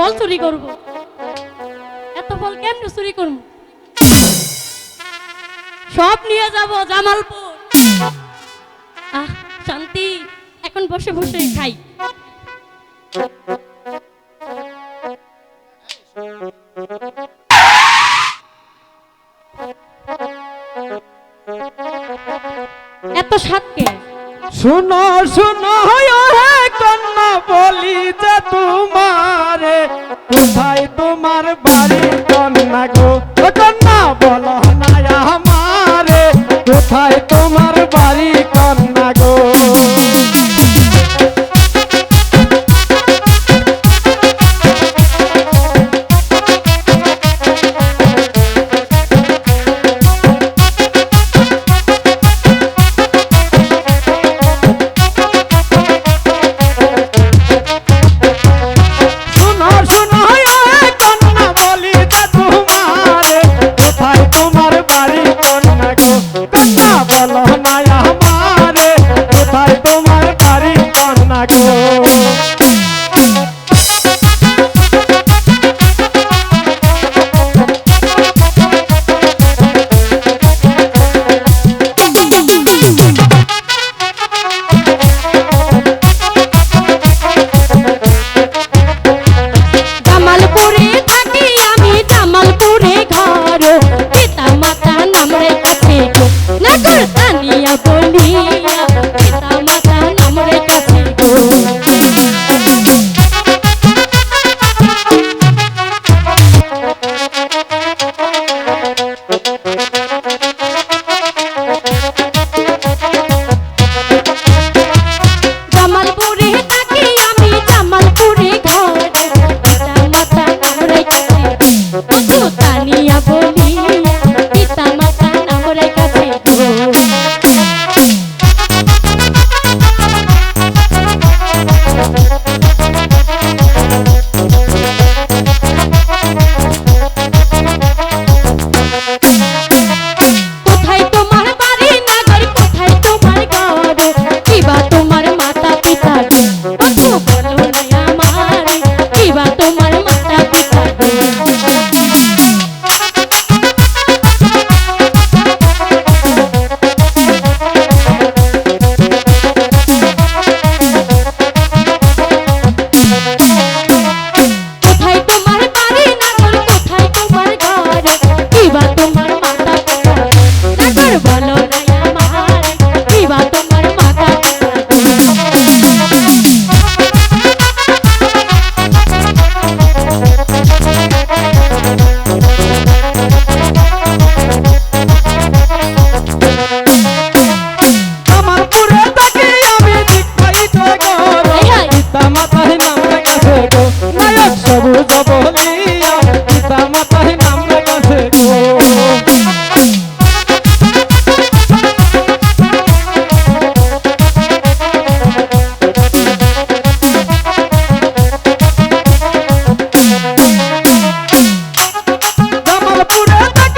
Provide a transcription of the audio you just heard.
ফল চুরি করব। এত ফল কেমনে চুরি করব? সব নিয়ে যাব জামালপুর। আহ, শান্তি, এখন বসে বসে খাই। এত সাতকে শুনো শুনো কন্যা বলি যে তোমার ¡Gracias!